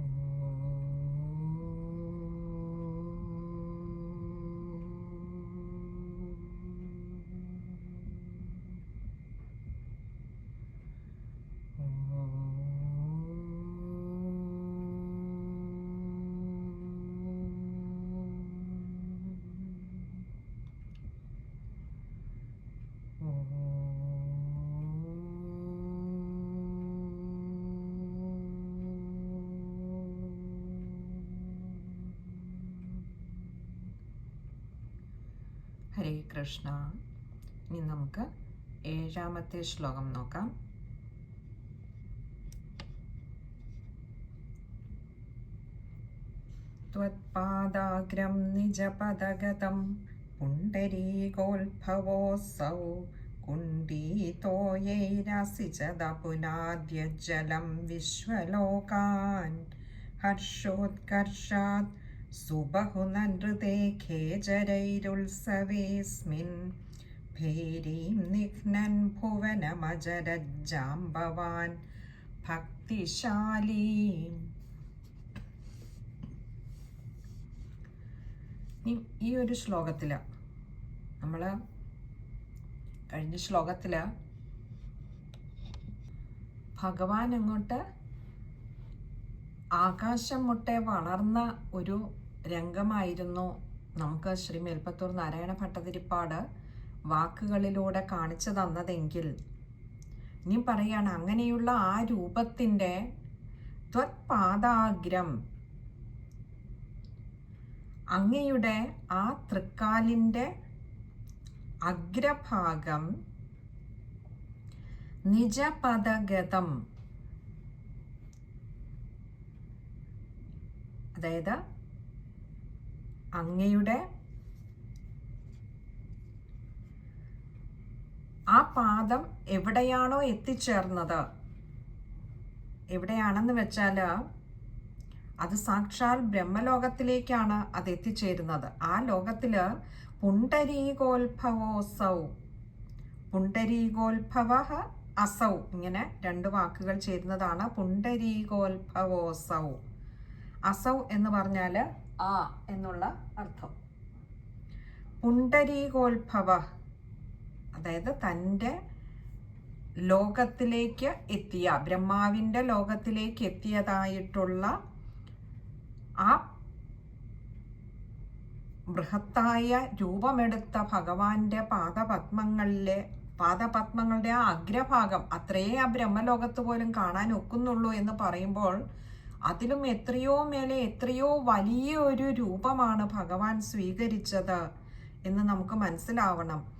Mm-hmm. ഹരേ കൃഷ്ണ ഇനി നമുക്ക് ഏഴാമത്തെ ശ്ലോകം നോക്കാം त्वत्पादाग्रं निजपदगतं पुण्डरीकोल्भवोऽसौ कुण्डीतोयैरसि च दपुनाद्यज्जलं विश्वलोकान् हर्षोत्कर्षात् സുബഹുനൃതേ ഖേജരൈരുത്സവേസ്മിൻ. ഭേരീം നിഘ്നൻ ഭുവനമജരജാംബവാൻ ഭക്തിശാലീ. ഈ ഒരു ശ്ലോകത്തിൽ നമ്മൾ കഴിഞ്ഞ ശ്ലോകത്തിൽ ഭഗവാൻ അങ്ങോട്ട് ആകാശം മുട്ടെ വളർന്ന ഒരു രംഗമായിരുന്നു നമുക്ക് ശ്രീ മേൽപ്പത്തൂർ നാരായണ ഭട്ടതിരിപ്പാട് വാക്കുകളിലൂടെ കാണിച്ചു തന്നതെങ്കിൽ. ഇനി പറയാണ് അങ്ങനെയുള്ള ആ രൂപത്തിന്റെ ത്വത്പാദാഗ്രം. അങ്ങയുടെ ആ തൃക്കാലിന്റെ അഗ്രഭാഗം നിജപദഗതം. അതായത് അങ്ങയുടെ ആ പാദം എവിടെയാണോ എത്തിച്ചേർന്നത്? എവിടെയാണെന്ന് വെച്ചാൽ അത് സാക്ഷാൽ ബ്രഹ്മലോകത്തിലേക്കാണ് അത് എത്തിച്ചേരുന്നത്. ആ ലോകത്തിൽ പുണ്ടരീകോത്ഭവോസൗ പുണ്ടരീകോത്ഭവ അസൗ. ഇങ്ങനെ രണ്ട് വാക്കുകൾ ചേരുന്നതാണ് പുണ്ടരീകോത്ഭവോസൗ അസൗ എന്ന് പറഞ്ഞാൽ ആ എന്നുള്ള അർത്ഥം. പുണ്ടരീകോത്ഭവ അതായത് തന്റെ ലോകത്തിലേക്ക് എത്തിയ ബ്രഹ്മാവിന്റെ ലോകത്തിലേക്ക് എത്തിയതായിട്ടുള്ള ആ ബൃഹത്തായ രൂപമെടുത്ത ഭഗവാന്റെ പാദപത്മങ്ങളിലെ പാദപത്മങ്ങളുടെ ആ അഗ്രഭാഗം അത്രയേ ആ ബ്രഹ്മലോകത്ത് പോലും കാണാൻ ഒക്കുന്നുള്ളൂ എന്ന് പറയുമ്പോൾ അതിലും എത്രയോ മേലെ എത്രയോ വലിയ ഒരു രൂപമാണ് ഭഗവാൻ സ്വീകരിച്ചത് എന്ന് നമുക്ക് മനസ്സിലാവണം.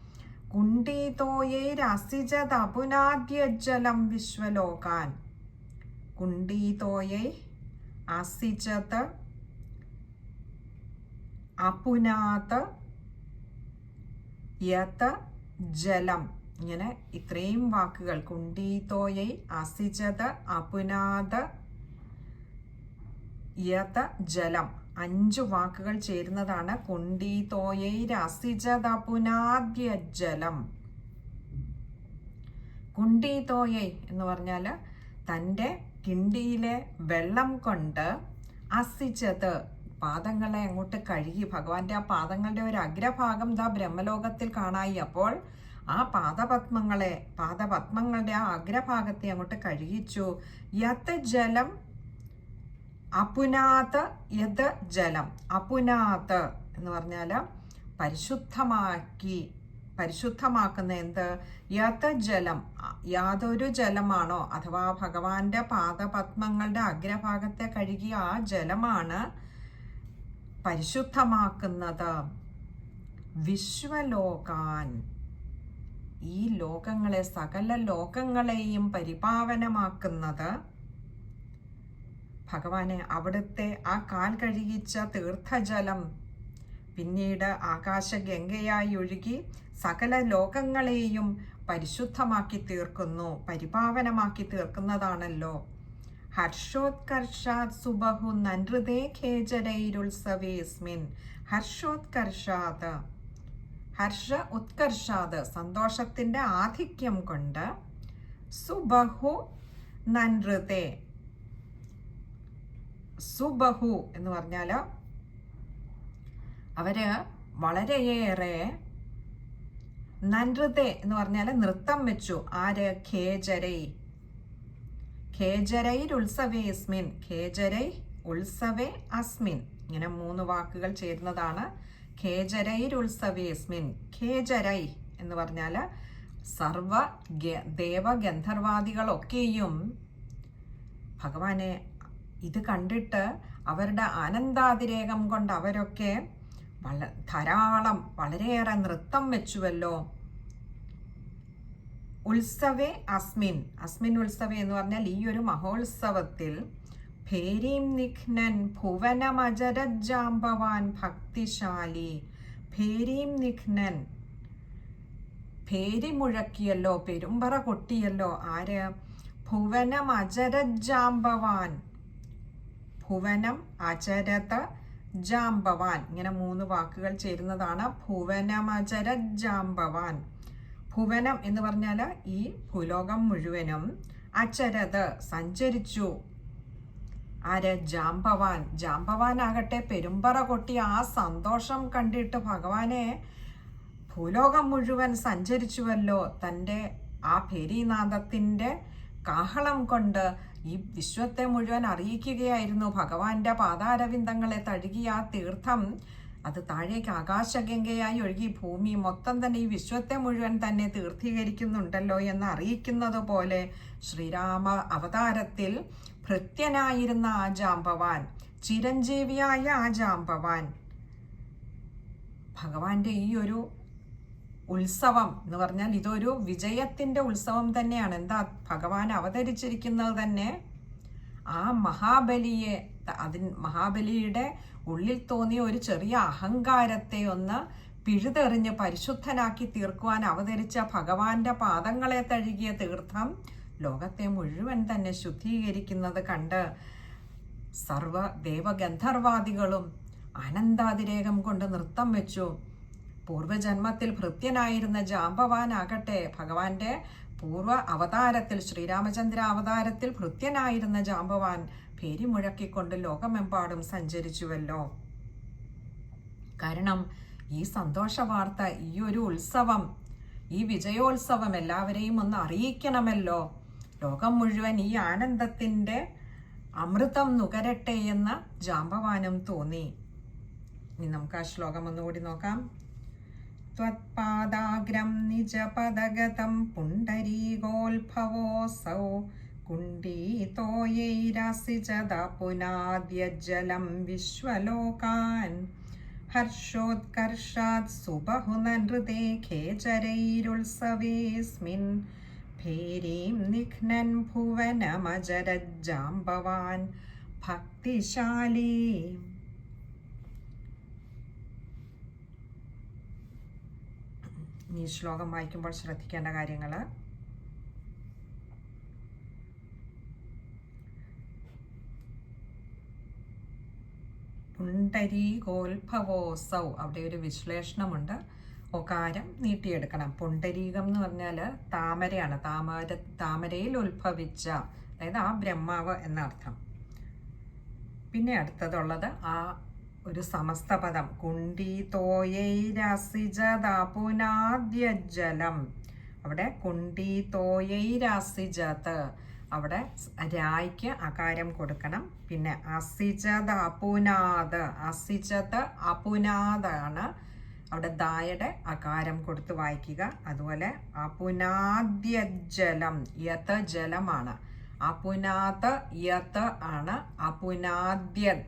കുണ്ടീതോയൈരസിജതപുനാദ്യജ്ജലം വിശ്വലോകാൻ. കുണ്ടിതോയെ അസിജത് അപുനാത് യത ജലം. ഇങ്ങനെ ഇത്രയും വാക്കുകൾ. കുണ്ടീതോയൈ അസിജത് അപുനാത് യത ജലം അഞ്ചു വാക്കുകൾ ചേരുന്നതാണ് കുണ്ടി കുണ്ടീതോയൈ എന്ന് പറഞ്ഞാൽ തന്റെ കിണ്ടിയിലെ വെള്ളം കൊണ്ട് അസിച്ചത്. പാദങ്ങളെ അങ്ങോട്ട് കഴുകി ഭഗവാന്റെ ആ പാദങ്ങളുടെ ഒരു അഗ്രഭാഗം ദാ ബ്രഹ്മലോകത്തിൽ കാണായി. അപ്പോൾ ആ പാദപത്മങ്ങളെ പാദപത്മങ്ങളുടെ ആ അഗ്രഭാഗത്തെ അങ്ങോട്ട് കഴുകിച്ചു. യത് ജലം അപുനാത് യത് ജലം. അപുനാത് എന്ന് പറഞ്ഞാൽ പരിശുദ്ധമാക്കി പരിശുദ്ധമാക്കുന്ന എന്ത്? യത് ജലം. യാതൊരു ജലമാണോ? അഥവാ ഭഗവാന്റെ പാദപത്മങ്ങളുടെ അഗ്രഭാഗത്തെ കഴുകിയ ആ ജലമാണ് പരിശുദ്ധമാക്കുന്നത്. വിശ്വലോകാൻ. ഈ ലോകങ്ങളെ സകല ലോകങ്ങളെയും പരിപാവനമാക്കുന്നത് ഭഗവാനെ അവിടുത്തെ ആ കാൽ കഴുകിച്ച തീർത്ഥജലം പിന്നീട് ആകാശഗംഗയായി ഒഴുകി സകല ലോകങ്ങളെയും പരിശുദ്ധമാക്കി തീർക്കുന്നു പരിപാവനമാക്കി തീർക്കുന്നതാണല്ലോ. ഹർഷോത്കർഷാത് സുബഹു നൻഹൃദേ ഖേജരൈരുത്സവേസ്മിൻ ഹർഷോത്കർഷാത്. ഹർഷ ഉത്കർഷാത് സന്തോഷത്തിന്റെ ആധിക്യം കൊണ്ട് സുബഹു നനൃതേ സുബഹു എന്ന് പറഞ്ഞാൽ അവർ വളരെയേറെ നൻറുതെ എന്ന് പറഞ്ഞാൽ നൃത്തം വെച്ചു. ആര്? ഖേജരൈ. ഖേജരൈ ഉത്സവേ അസ്മിൻ. ഖേജരൈ ഉത്സവേ അസ്മിൻ. ഇങ്ങനെ മൂന്ന് വാക്കുകൾ ചേരുന്നതാണ്. ഖേജരൈ ഉത്സവേ അസ്മിൻ. ഖേജരൈ എന്ന് പറഞ്ഞാൽ സർവ ദേവഗന്ധർവാദികളൊക്കെയും ഭഗവാനെ ഇത് കണ്ടിട്ട് അവരുടെ ആനന്ദാതിരേകം കൊണ്ട് അവരൊക്കെ വള ധാരാളം വളരെയേറെ നൃത്തം വെച്ചുവല്ലോ. ഉത്സവേ അസ്മിൻ. അസ്മിൻ ഉത്സവേ എന്ന് പറഞ്ഞാൽ ഈ ഒരു മഹോത്സവത്തിൽ ഭേരീം നിഘ്നൻ ഭുവനമജരജാമ്പവാൻ ഭക്തിശാലി. ഭേരീം നിഘ്നൻ. ഭേരി മുഴക്കിയല്ലോ പെരുമ്പറ കൊട്ടിയല്ലോ. ആര്? ഭുവനമജരജാംബവാൻ ഭുവനം അചരത ജാംബവാൻ ഇങ്ങനെ മൂന്ന് വാക്കുകൾ ചേരുന്നതാണ് ഭുവനമചര ജാംബവാൻ ഭുവനം എന്ന് പറഞ്ഞാൽ ഈ ഭൂലോകം മുഴുവനും അചരത് സഞ്ചരിച്ചു. ആര്? ജാംബവാൻ ജാമ്പവാൻ ആകട്ടെ പെരുമ്പറ കൊട്ടി ആ സന്തോഷം കണ്ടിട്ട് ഭഗവാനെ ഭൂലോകം മുഴുവൻ സഞ്ചരിച്ചുവല്ലോ തന്റെ ആ ഭേരീനാഥത്തിന്റെ കാഹളം കൊണ്ട് ഈ വിശ്വത്തെ മുഴുവൻ അറിയിക്കുകയായിരുന്നു ഭഗവാന്റെ പാതാരവിന്ദങ്ങളെ തഴുകിയ ആ തീർത്ഥം. അത് താഴേക്ക് ആകാശഗംഗയായി ഒഴുകി ഭൂമി മൊത്തം തന്നെ ഈ വിശ്വത്തെ മുഴുവൻ തന്നെ തീർത്ഥീകരിക്കുന്നുണ്ടല്ലോ എന്ന് അറിയിക്കുന്നത് പോലെ ശ്രീരാമ അവതാരത്തിൽ ഭൃത്യനായിരുന്ന ആ ജാമ്പവാൻ ചിരഞ്ജീവിയായ ആ ജാമ്പവാൻ. ഭഗവാന്റെ ഈ ഒരു ഉത്സവം എന്ന് പറഞ്ഞാൽ ഇതൊരു വിജയത്തിന്റെ ഉത്സവം തന്നെയാണ്. എന്താ? ഭഗവാൻ അവതരിച്ചിരിക്കുന്നത് തന്നെ ആ മഹാബലിയെ അതിൻ മഹാബലിയുടെ ഉള്ളിൽ തോന്നിയ ഒരു ചെറിയ അഹങ്കാരത്തെ ഒന്ന് പിഴുതെറിഞ്ഞ് പരിശുദ്ധനാക്കി തീർക്കുവാൻ അവതരിച്ച ഭഗവാന്റെ പാദങ്ങളെ തഴുകിയ തീർത്ഥം ലോകത്തെ മുഴുവൻ തന്നെ ശുദ്ധീകരിക്കുന്നത് കണ്ട് സർവ ദേവഗന്ധർവാദികളും ആനന്ദാതിരേകം കൊണ്ട് നൃത്തം വെച്ചു. പൂർവജന്മത്തിൽ ഭൃത്യനായിരുന്ന ജാമ്പവാനാകട്ടെ ഭഗവാന്റെ പൂർവ അവതാരത്തിൽ ശ്രീരാമചന്ദ്ര അവതാരത്തിൽ ഭൃത്യനായിരുന്ന ജാമ്പവാൻ പേരി മുഴക്കിക്കൊണ്ട് ലോകമെമ്പാടും സഞ്ചരിച്ചുവല്ലോ. കാരണം ഈ സന്തോഷ വാർത്ത ഈ ഒരു ഉത്സവം ഈ വിജയോത്സവം എല്ലാവരെയും ഒന്ന് അറിയിക്കണമല്ലോ. ലോകം മുഴുവൻ ഈ ആനന്ദത്തിന്റെ അമൃതം നുകരട്ടെ എന്ന് ജാമ്പവാനും തോന്നി. ഇനി നമുക്ക് ആ ശ്ലോകം ഒന്നുകൂടി നോക്കാം. त्वत्पादाग्रं निजपदगतं पुण्डरीकोल्भवोऽसौ कुण्डीतोयैरासि च पुनाद्यज्जलं विश्वलोकान् हर्षोत्कर्षात् सुबहुननृते खेचरैरुत्सवेऽस्मिन् भेरीं निघ्नन् भुवनमजरज्जाम्बवान् भक्तिशाली ഈ ശ്ലോകം വായിക്കുമ്പോൾ ശ്രദ്ധിക്കേണ്ട കാര്യങ്ങൾ പുണ്ടരീകോത്ഭവോസൗ അവിടെ ഒരു വിശ്ലേഷണമുണ്ട്. ഒകാരം നീട്ടിയെടുക്കണം. പുണ്ടരീകം എന്ന് പറഞ്ഞാൽ താമരയാണ്. താമര താമരയിൽ ഉത്ഭവിച്ച അതായത് ആ ബ്രഹ്മാവ് എന്നർത്ഥം. പിന്നെ അടുത്തതുള്ളത് ആ ഒരു സമസ്ത പദം കുണ്ടി തോയൈരസിജതാപുനാദ്യജലം അവിടെ കുണ്ടി തോയൈരസിജത് അവിടെ രായ്ക്ക് അകാരം കൊടുക്കണം. പിന്നെ അസിജത് അപുനാദ് അസിജത് അപുനാദാണ് അവിടെ ദായയുടെ അകാരം കൊടുത്ത് വായിക്കുക. അതുപോലെ അപുനാദ്യജലം യത്ത് ജലമാണ്. അപുനാത് യത്ത് ആണ് അപുനാദ്യത്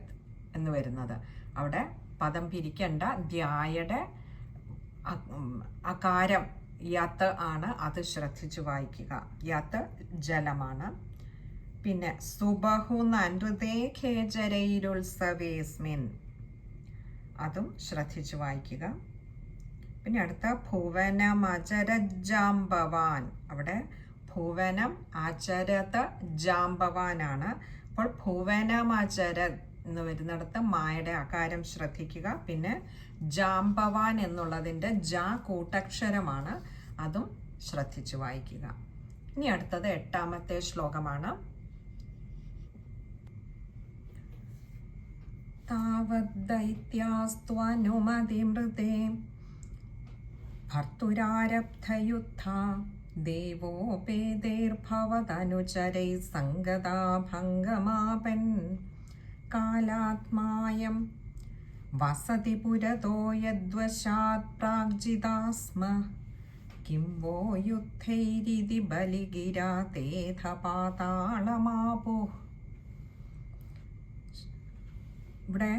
എന്ന് വരുന്നത്. അവിടെ പദം പിരിക്കണ്ട. ധ്യായയുടെ അകാരം യത്ത് ആണ്. അത് ശ്രദ്ധിച്ചു വായിക്കുക. യത്ത് ജലമാണ്. പിന്നെ സുബഹു നനൃതേ ഖേജരയിലുത്സവേസ്മിൻ. അതും ശ്രദ്ധിച്ചു വായിക്കുക. പിന്നെ അടുത്ത ഭുവന ജാമ്പവാൻ അവിടെ ഭുവനം അചരത ജാംബവാനാണ്. അപ്പോൾ ഭുവനമചരത് എന്ന് വരുന്നിടത്ത് മായയുടെ അകാരം ശ്രദ്ധിക്കുക. പിന്നെ ജാംബവാൻ എന്നുള്ളതിന്റെ ജാ കൂട്ടക്ഷരമാണ് അതും ശ്രദ്ധിച്ചു വായിക്കുക. ഇനി അടുത്തത് എട്ടാമത്തെ ശ്ലോകമാണ്. താവദ്ദൈത്യാസ്ത്വനുമതിമൃതേ ഭർത്തുരാരബ്ധയുദ്ധ ദേവോപേതേർഭവതനുചരൈ ഭംഗമാപൻ കാലാത്മായം. വസതി പുരതോ യദ്വശാത് പ്രാഗ്ജിതാസ്മ കിം വോ യുദ്ധൈരിതി ബലിഗിരാ തേധ പാതാളമാപു. ഇവിടെ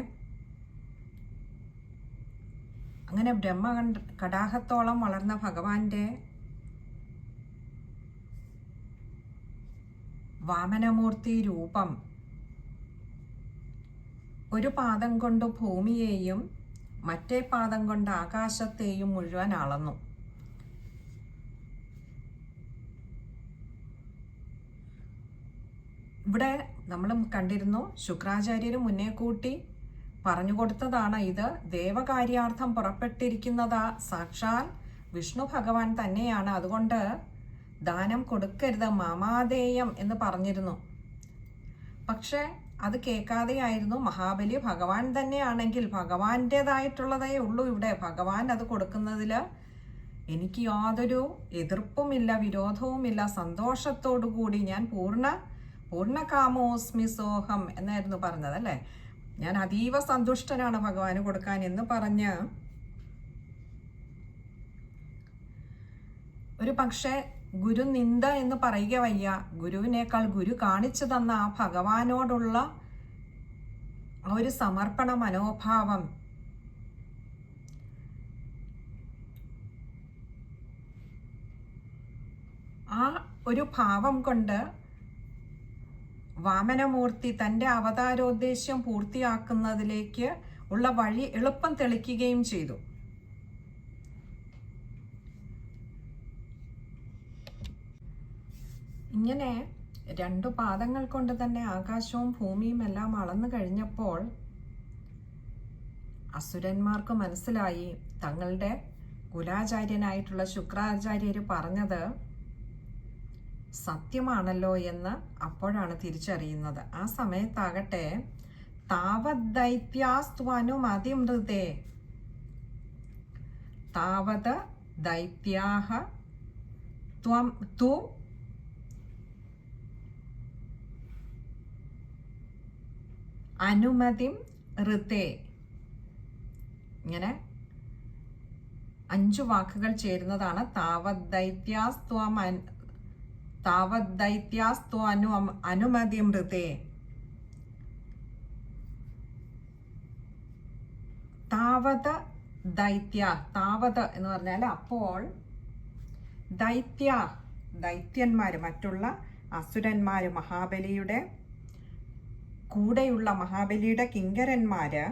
അങ്ങനെ ബ്രഹ്മകണ്ഠ കടാഹത്തോളം വളർന്ന ഭഗവാന്റെ വാമനമൂർത്തി രൂപം ഒരു പാദം കൊണ്ട് ഭൂമിയെയും മറ്റേ പാദം കൊണ്ട് ആകാശത്തെയും മുഴുവൻ അളന്നു. ഇവിടെ നമ്മൾ കണ്ടിരുന്നു ശുക്രാചാര്യർ മുന്നേ കൂട്ടി പറഞ്ഞു കൊടുത്തതാണ് ഇത്. ദേവകാര്യാർത്ഥം പുറപ്പെട്ടിരിക്കുന്നത് സാക്ഷാൽ വിഷ്ണു ഭഗവാൻ തന്നെയാണ്. അതുകൊണ്ട് ദാനം കൊടുക്കരുത് മാമാദേയം എന്ന് പറഞ്ഞിരുന്നു. പക്ഷേ അത് കേൾക്കാതെയായിരുന്നു. മഹാബലി ഭഗവാൻ തന്നെയാണെങ്കിൽ ഭഗവാന്റേതായിട്ടുള്ളതേ ഉള്ളൂ ഇവിടെ. ഭഗവാൻ അത് കൊടുക്കുന്നതിൽ എനിക്ക് യാതൊരു എതിർപ്പുമില്ല വിരോധവുമില്ല. സന്തോഷത്തോടു കൂടി ഞാൻ പൂർണ പൂർണകാമോസ്മി സോഹം എന്നായിരുന്നു പറഞ്ഞത് അല്ലേ? ഞാൻ അതീവ സന്തുഷ്ടനാണ് ഭഗവാന് കൊടുക്കാൻ എന്ന് പറഞ്ഞ്. ഒരു പക്ഷേ ഗുരു നിന്ദ എന്ന് പറയുക വയ്യ. ഗുരുവിനേക്കാൾ ഗുരു കാണിച്ചു തന്ന ആ ഭഗവാനോടുള്ള ആ ഒരു സമർപ്പണ മനോഭാവം. ആ ഒരു ഭാവം കൊണ്ട് വാമനമൂർത്തി തന്റെ അവതാരോദ്ദേശ്യം പൂർത്തിയാക്കുന്നതിലേക്ക് ഉള്ള വഴി എളുപ്പം തെളിക്കുകയും ചെയ്തു. ഇങ്ങനെ രണ്ടു പാദങ്ങൾ കൊണ്ട് തന്നെ ആകാശവും ഭൂമിയും എല്ലാം അളന്നു കഴിഞ്ഞപ്പോൾ അസുരന്മാർക്ക് മനസ്സിലായി. തങ്ങളുടെ കുലാചാര്യനായിട്ടുള്ള ശുക്രാചാര്യർ പറഞ്ഞത് സത്യമാണല്ലോ എന്ന് അപ്പോഴാണ് തിരിച്ചറിയുന്നത്. ആ സമയത്താകട്ടെ താവദ്ദൈത്യാസ്ത്വനുമതിമൃതേ താവത് ദൈത്യാഹ ത്വം തു അനുമതിം ഋതേ. ഇങ്ങനെ അഞ്ചു വാക്കുകൾ ചേരുന്നതാണ്. അനുമതിം ഋതേ. താവത ദൈത്യ താവത എന്ന് പറഞ്ഞാൽ അപ്പോൾ ദൈത്യ ദൈത്യന്മാർ മറ്റുള്ള അസുരന്മാർ മഹാബലിയുടെ കൂടെയുള്ള മഹാബലിയുടെ കിങ്കരന്മാര്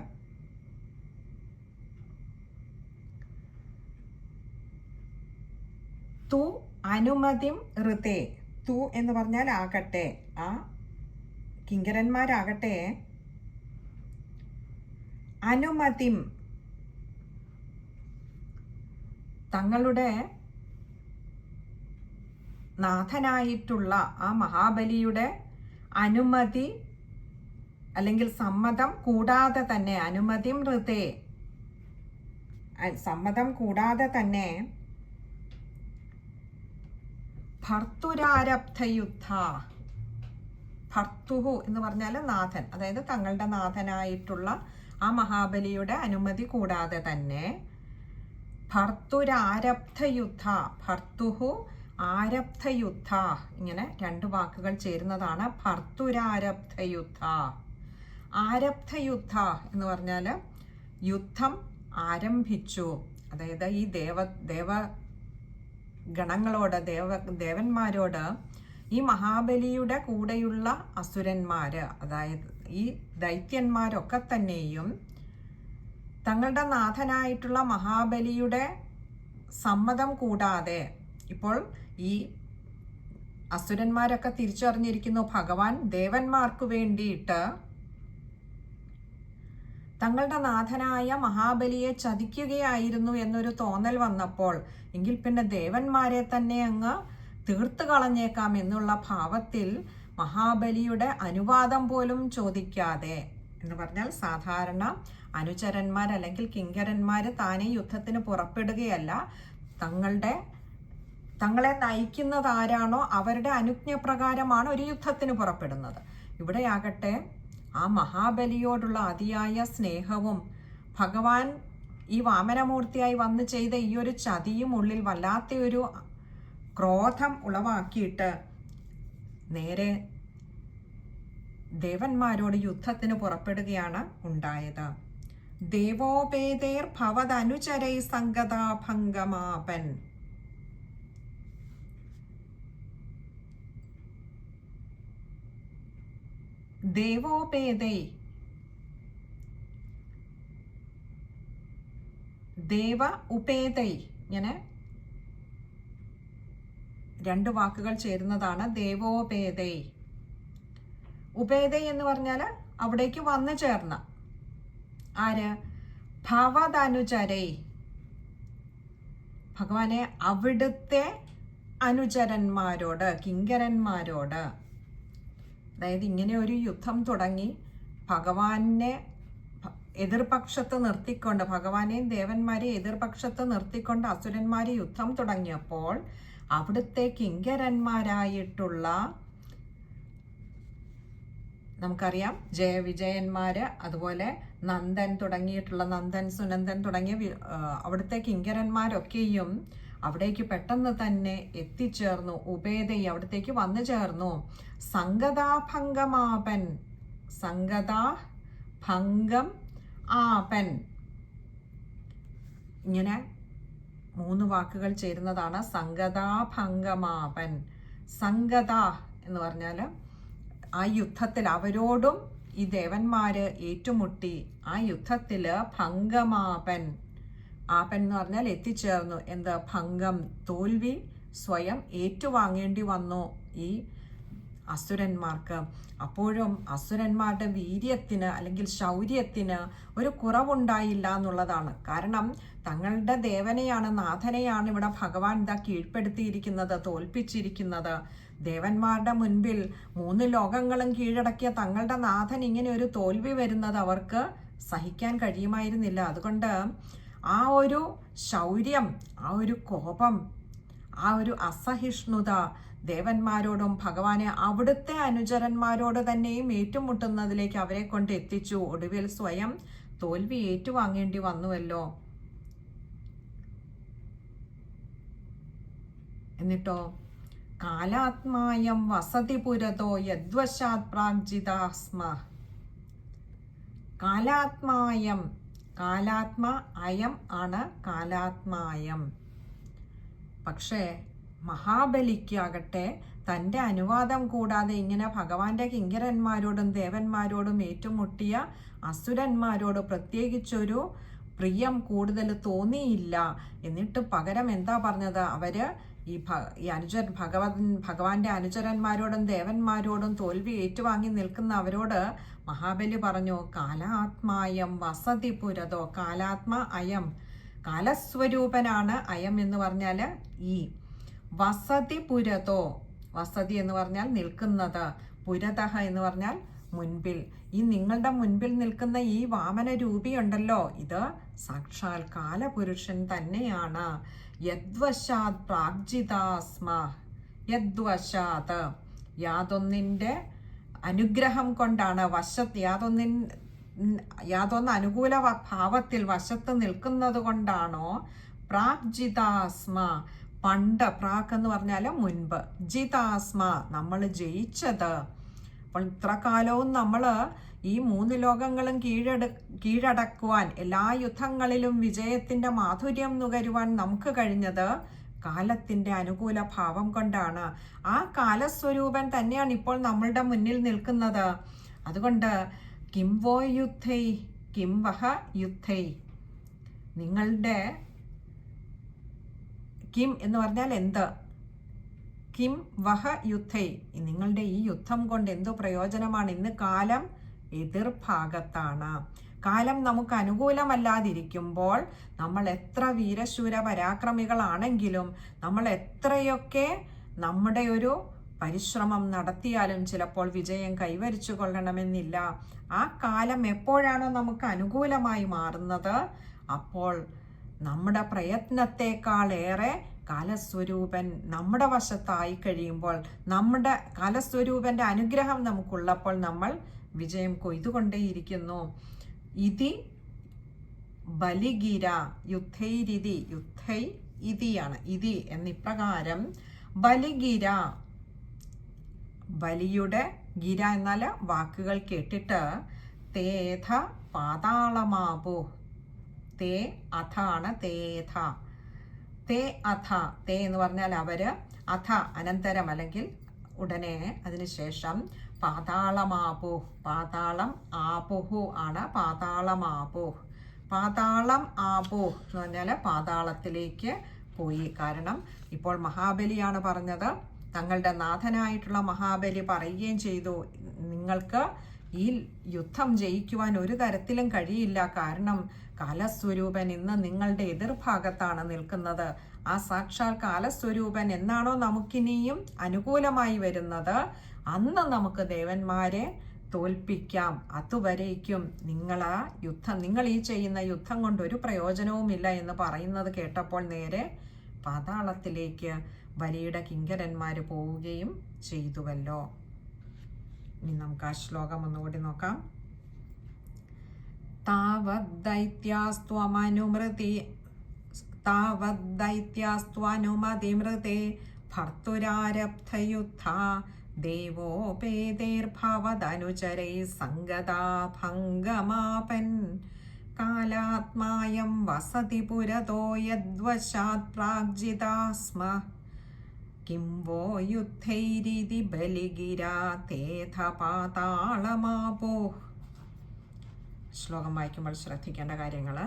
തു അനുമതിം ഋതേ. തു എന്ന് പറഞ്ഞാൽ ആകട്ടെ. ആ കിങ്കരന്മാരാകട്ടെ. അനുമതിം തങ്ങളുടെ നാഥനായിട്ടുള്ള ആ മഹാബലിയുടെ അനുമതി അല്ലെങ്കിൽ സമ്മതം കൂടാതെ തന്നെ അനുമതി മൃതേ സമ്മതം കൂടാതെ തന്നെ ഭർത്തുരാരബ്ധയുദ്ധ. ഭർത്തുഹു എന്ന് പറഞ്ഞാൽ നാഥൻ അതായത് തങ്ങളുടെ നാഥനായിട്ടുള്ള ആ മഹാബലിയുടെ അനുമതി കൂടാതെ തന്നെ ഭർത്തുരാരബ്ധയുദ്ധ ഭർത്തുഹു ആരബ്ധയുദ്ധ. ഇങ്ങനെ രണ്ട് വാക്കുകൾ ചേരുന്നതാണ് ഭർത്തുരാരബ്ധയുദ്ധ. ആരബ്ധയുദ്ധ എന്ന് പറഞ്ഞാൽ യുദ്ധം ആരംഭിച്ചു. അതായത് ഈ ദേവ ദേവ ഗണങ്ങളോട് ദേവ ദേവന്മാരോട് ഈ മഹാബലിയുടെ കൂടെയുള്ള അസുരന്മാര് അതായത് ഈ ദൈത്യന്മാരൊക്കെ തന്നെയും തങ്ങളുടെ നാഥനായിട്ടുള്ള മഹാബലിയുടെ സമ്മതം കൂടാതെ ഇപ്പോൾ ഈ അസുരന്മാരൊക്കെ തിരിച്ചറിഞ്ഞിരിക്കുന്നു. ഭഗവാൻ ദേവന്മാർക്ക് വേണ്ടിയിട്ട് തങ്ങളുടെ നാഥനായ മഹാബലിയെ ചതിക്കുകയായിരുന്നു എന്നൊരു തോന്നൽ വന്നപ്പോൾ എങ്കിൽ പിന്നെ ദേവന്മാരെ തന്നെ അങ്ങ് തീർത്തു കളഞ്ഞേക്കാം എന്നുള്ള ഭാവത്തിൽ മഹാബലിയുടെ അനുവാദം പോലും ചോദിക്കാതെ എന്ന് പറഞ്ഞാൽ സാധാരണ അനുചരന്മാർ അല്ലെങ്കിൽ കിങ്കരന്മാർ താനേ യുദ്ധത്തിന് പുറപ്പെടുകയല്ല. തങ്ങളുടെ തങ്ങളെ നയിക്കുന്നതാരാണോ അവരുടെ അനുജ്ഞ പ്രകാരമാണ് ഒരു യുദ്ധത്തിന് പുറപ്പെടുന്നത്. ഇവിടെയാകട്ടെ ആ മഹാബലിയോടുള്ള അതിയായ സ്നേഹവും ഭഗവാൻ ഈ വാമനമൂർത്തിയായി വന്ന് ചെയ്ത ഈ ഒരു ചതിയും ഉള്ളിൽ വല്ലാത്ത ഒരു ക്രോധം ഉളവാക്കിയിട്ട് നേരെ ദേവന്മാരോട് യുദ്ധത്തിന് പുറപ്പെടുകയാണ് ഉണ്ടായത്. ദേവോപേതേർ ഭവതനുചരൈ സംഗതാഭംഗമാപൻ. ദേവോപേതൈ. ദേവ ഉപേതൈ. ഇങ്ങനെ രണ്ട് വാക്കുകൾ ചേരുന്നതാണ് ദേവോപേതൈ. ഉപേതൈ എന്ന് പറഞ്ഞാൽ അവിടേക്ക് വന്നു ചേർന്ന. ആര്? ഭവതനുചരൈ. ഭഗവാനെ അവിടുത്തെ അനുചരന്മാരോട് കിങ്കരന്മാരോട്. അതായത് ഇങ്ങനെ ഒരു യുദ്ധം തുടങ്ങി ഭഗവാനെ എതിർപക്ഷത്ത് നിർത്തിക്കൊണ്ട് ഭഗവാനെയും ദേവന്മാരെ എതിർപക്ഷത്ത് നിർത്തിക്കൊണ്ട് അസുരന്മാരെ യുദ്ധം തുടങ്ങിയപ്പോൾ അവിടുത്തെ കിങ്കരന്മാരായിട്ടുള്ള നമുക്കറിയാം ജയവിജയന്മാര് അതുപോലെ നന്ദൻ തുടങ്ങിയിട്ടുള്ള നന്ദൻ സുനന്ദൻ തുടങ്ങിയ അവിടുത്തെ കിങ്കരന്മാരൊക്കെയും അവിടേക്ക് പെട്ടെന്ന് തന്നെ എത്തിച്ചേർന്നു. ഉപേദൈ അവിടത്തേക്ക് വന്നു ചേർന്നു. സംഗതാഭംഗമാപൻ. സംഗതാ ഭംഗം ആപൻ. ഇങ്ങനെ മൂന്ന് വാക്കുകൾ ചേരുന്നതാണ് സംഗതാഭംഗമാപൻ. സംഗത എന്ന് പറഞ്ഞാൽ ആ യുദ്ധത്തിൽ അവരോടും ഈ ദേവന്മാര് ഏറ്റുമുട്ടി ആ യുദ്ധത്തിൽ ഭംഗമാപൻ. ആപൻ എന്ന് പറഞ്ഞാൽ എത്തിച്ചേർന്നു. എന്ത് ഭംഗം? തോൽവി സ്വയം ഏറ്റുവാങ്ങേണ്ടി വന്നു ഈ അസുരന്മാർക്ക്. അപ്പോഴും അസുരന്മാരുടെ വീര്യത്തിന് അല്ലെങ്കിൽ ശൗര്യത്തിന് ഒരു കുറവുണ്ടായില്ല എന്നുള്ളതാണ്. കാരണം തങ്ങളുടെ ദേവനെയാണ് നാഥനെയാണ് ഇവിടെ ഭഗവാൻ ഇതാ കീഴ്പ്പെടുത്തിയിരിക്കുന്നത് തോൽപ്പിച്ചിരിക്കുന്നത്. ദേവന്മാരുടെ മുൻപിൽ മൂന്ന് ലോകങ്ങളും കീഴടക്കിയ തങ്ങളുടെ നാഥൻ ഇങ്ങനെ ഒരു തോൽവി വരുന്നത് അവർക്ക് സഹിക്കാൻ കഴിയുമായിരുന്നില്ല. അതുകൊണ്ട് ആ ഒരു ശൗര്യം ആ ഒരു കോപം ആ ഒരു അസഹിഷ്ണുത ദേവന്മാരോടും ഭഗവാനെ അവിടുത്തെ അനുചരന്മാരോട് തന്നെയും ഏറ്റുമുട്ടുന്നതിലേക്ക് അവരെ കൊണ്ട് എത്തിച്ചു. ഒടുവിൽ സ്വയം തോൽവി ഏറ്റുവാങ്ങേണ്ടി വന്നുവല്ലോ. എന്നിട്ടോ കാലാത്മായം വസതി പുരതോ യദ്വശാത് പ്രാഗ്ജിതാസ്മ കാലാത്മായം കാലാത്മ അയം ആണ് കാലാത്മായം. പക്ഷേ മഹാബലിക്കാകട്ടെ തന്റെ അനുവാദം കൂടാതെ ഇങ്ങനെ ഭഗവാന്റെ കിങ്കരന്മാരോടും ദേവന്മാരോടും ഏറ്റുമുട്ടിയ അസുരന്മാരോട് പ്രത്യേകിച്ചൊരു പ്രിയം കൂടുതൽ തോന്നിയില്ല. എന്നിട്ട് പകരം എന്താ പറഞ്ഞത്? അവർ ഈ ഭ ഈ അനുചരൻ ഭഗവൻ ഭഗവാന്റെ അനുചരന്മാരോടും ദേവന്മാരോടും തോൽവി ഏറ്റുവാങ്ങി നിൽക്കുന്ന അവരോട് മഹാബലി പറഞ്ഞു കാലാത്മായം വസതി പുരതോ കാലാത്മ അയം. കാലസ്വരൂപനാണ് അയം എന്ന് പറഞ്ഞാൽ ഈ. വസതി പുരതോ വസതി എന്ന് പറഞ്ഞാൽ നിൽക്കുന്നത് പുരതഹ എന്ന് പറഞ്ഞാൽ മുൻപിൽ. ഈ നിങ്ങളുടെ മുൻപിൽ നിൽക്കുന്ന ഈ വാമന രൂപിയുണ്ടല്ലോ ഇത് സാക്ഷാൽ കാലപുരുഷൻ തന്നെയാണ്. യദ്വശാത് പ്രാഗ്ജിതാസ്മ യദ്വശാത്. യാതൊന്നിന്റെ അനുഗ്രഹം കൊണ്ടാണ് വശത്ത് യാതൊന്നിൻ യാതൊന്ന് അനുകൂല ഭാവത്തിൽ വശത്ത് നിൽക്കുന്നത് കൊണ്ടാണോ പ്രാഗ്ജിതാസ്മ പണ്ട് പ്രാക് എന്ന് പറഞ്ഞാൽ മുൻപ്. ജിതാസ്മ നമ്മൾ ജയിച്ചത്. അപ്പോൾ ഇത്ര കാലവും നമ്മൾ ഈ മൂന്ന് ലോകങ്ങളും കീഴട കീഴടക്കുവാൻ എല്ലാ യുദ്ധങ്ങളിലും വിജയത്തിന്റെ മാധുര്യം നുകരുവാൻ നമുക്ക് കഴിഞ്ഞത് കാലത്തിന്റെ അനുകൂല ഭാവം കൊണ്ടാണ്. ആ കാലസ്വരൂപൻ തന്നെയാണ് ഇപ്പോൾ നമ്മളുടെ മുന്നിൽ നിൽക്കുന്നത്. അതുകൊണ്ട് കിംവോ യുദ്ധൈ കിംവഹ യുദ്ധൈ. നിങ്ങളുടെ കിം എന്ന് പറഞ്ഞാൽ എന്ത്? കിം വഹ യുദ്ധൈ. നിങ്ങളുടെ ഈ യുദ്ധം കൊണ്ട് എന്തു പ്രയോജനമാണ്? ഇന്ന് കാലം എതിർഭാഗത്താണ് കാലം നമുക്ക് അനുകൂലമല്ലാതിരിക്കുമ്പോൾ നമ്മൾ എത്ര വീരശൂര പരാക്രമികളാണെങ്കിലും നമ്മൾ എത്രയൊക്കെ നമ്മുടെ ഒരു പരിശ്രമം നടത്തിയാലും ചിലപ്പോൾ വിജയം കൈവരിച്ചു കൊള്ളണമെന്നില്ല. ആ കാലം എപ്പോഴാണോ നമുക്ക് അനുകൂലമായി മാറുന്നത് അപ്പോൾ നമ്മുടെ പ്രയത്നത്തെക്കാളേറെ കാലസ്വരൂപൻ നമ്മുടെ വശത്തായി കഴിയുമ്പോൾ നമ്മുടെ കാലസ്വരൂപന്റെ അനുഗ്രഹം നമുക്കുള്ളപ്പോൾ നമ്മൾ വിജയം കൊയ്തുകൊണ്ടേയിരിക്കുന്നു ഇതി ബലിഗിര യുദ്ധൈരിതി യുദ്ധൈ ഇതിയാണ്. ഇതി എന്നിപ്രകാരം ബലിഗിര ബലിയുടെ ഗിര എന്നാൽ വാക്കുകൾ കേട്ടിട്ട് തേഥ പാതാളമാപു. തേ അഥ ആണ് തേഥ തേ അഥ തേ എന്ന് പറഞ്ഞാൽ അവർ അഥ അനന്തരം അല്ലെങ്കിൽ ഉടനെ അതിനുശേഷം പാതാളമാപു. പാതാളം ആപുഹു ആണ് പാതാളമാപു. പാതാളം ആപു എന്ന് പറഞ്ഞാൽ പാതാളത്തിലേക്ക് പോയി. കാരണം ഇപ്പോൾ മഹാബലിയാണ് പറഞ്ഞത്. തങ്ങളുടെ നാഥനായിട്ടുള്ള മഹാബലി പറയുകയും ചെയ്തു. നിങ്ങൾക്ക് ഈ യുദ്ധം ജയിക്കുവാൻ ഒരു തരത്തിലും കഴിയില്ല. കാരണം കാലസ്വരൂപൻ ഇന്ന് നിങ്ങളുടെ എതിർഭാഗത്താണ് നിൽക്കുന്നത്. ആ സാക്ഷാൽ കാലസ്വരൂപൻ എന്നാണോ നമുക്കിനിയും അനുകൂലമായി വരുന്നത്? അന്ന് നമുക്ക് ദേവന്മാരെ തോൽപ്പിക്കാം. അതുവരേക്കും നിങ്ങൾ ആ യുദ്ധം നിങ്ങൾ ഈ ചെയ്യുന്ന യുദ്ധം കൊണ്ട് ഒരു പ്രയോജനവുമില്ല എന്ന് പറയുന്നത് കേട്ടപ്പോൾ നേരെ പാതാളത്തിലേക്ക് വലിയുടെ കിങ്കരന്മാർ പോവുകയും ചെയ്തുവല്ലോ. ഇനി നമുക്ക് ആ ശ്ലോകം ഒന്നുകൂടി നോക്കാം. താവദ്ദൈത്യാസ്ത്വമനുമൃതി മൃതേ ഭർത്തുരാരബ്ധയുദ്ധ ദേവോപേതേർഭവതനുചരൈ സംഗതാഭംഗമാപൻ. ഭംഗമാപൻ കാലാത്മായം വസതി പുരതോ യദ്വശാത് പ്രാഗ്ജിതാ സ്മ. കിം വോ യുദ്ധൈരിതി ബലിഗിരാ തേഥ പാതാളമാപോ ശ്ലോകം വായിക്കുമ്പോൾ ശ്രദ്ധിക്കേണ്ട കാര്യങ്ങൾ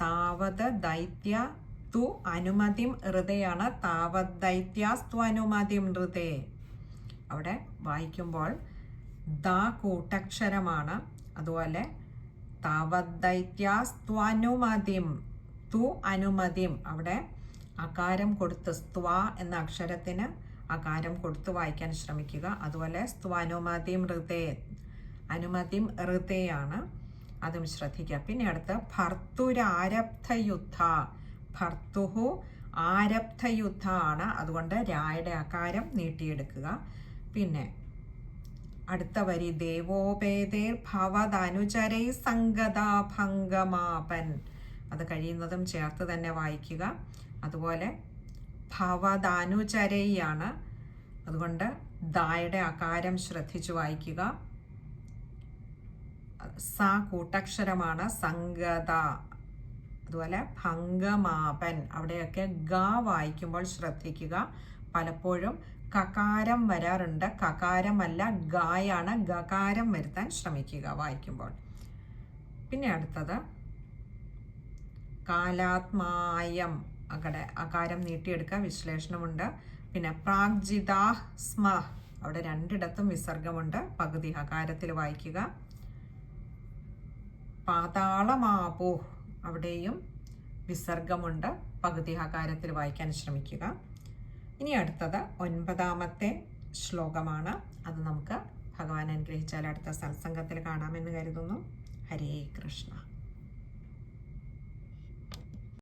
താവത് ദൈത്യ തു അനുമതിം ഹൃദയാണ് താവദ്ദൈത്യാസ്തു അനുമതിം ഹൃദേ. അവിടെ വായിക്കുമ്പോൾ ദ കൂട്ടക്ഷരമാണ് അതുപോലെ താവത് ദൈത്യാസ്ത്വനുമതിം തു അനുമതിം. അവിടെ അകാരം കൊടുത്ത് സ്ത്വ എന്ന അക്ഷരത്തിന് അകാരം കൊടുത്ത് വായിക്കാൻ ശ്രമിക്കുക. അതുപോലെ സ്ത്വനുമതിം ഹൃദേ അനുമതിം ഹൃദയാണ്. അതും ശ്രദ്ധിക്കുക. പിന്നെ അടുത്ത് ഭർത്തുരാരബ്ധ യുദ്ധ ഭർത്തുഹു ആരബ്ധയുദ്ധാണ് അതുകൊണ്ട് രായുടെ അകാരം നീട്ടിയെടുക്കുക. പിന്നെ അടുത്ത വരി ദേവോപേതേർ ഭവതനുചരൈ സംഗതാഭംഗമാപൻ. അത് കഴിയുന്നതും ചേർത്ത് തന്നെ വായിക്കുക. അതുപോലെ ഭവതനുചരയാണ്. അതുകൊണ്ട് ദായുടെ അകാരം ശ്രദ്ധിച്ചു വായിക്കുക. സ കൂട്ടക്ഷരമാണ് സംഗത. അതുപോലെ ഭംഗമാപൻ അവിടെയൊക്കെ ഗ വായിക്കുമ്പോൾ ശ്രദ്ധിക്കുക. പലപ്പോഴും കകാരം വരാറുണ്ട്. കകാരമല്ല ഗായാണ് ഗകാരം വരുത്താൻ ശ്രമിക്കുക വായിക്കുമ്പോൾ. പിന്നെ അടുത്തത് കാലാത്മായം. അവിടെ അകാരം നീട്ടിയെടുക്കുക വിശ്ലേഷണമുണ്ട്. പിന്നെ പ്രാഗ്ജിതാ സ്മ. അവിടെ രണ്ടിടത്തും വിസർഗമുണ്ട്. പകുതി അകാരത്തിൽ വായിക്കുക. പാതാളമാപോ. അവിടെയും വിസർഗമുണ്ട് പകുതി ആകാരത്തിൽ വായിക്കാൻ ശ്രമിക്കുക. ഇനി അടുത്തത് ഒൻപതാമത്തെ ശ്ലോകമാണ്. അത് നമുക്ക് ഭഗവാൻ അനുഗ്രഹിച്ചാൽ അടുത്ത സത്സംഗത്തിൽ കാണാമെന്ന് കരുതുന്നു. ഹരേ കൃഷ്ണ.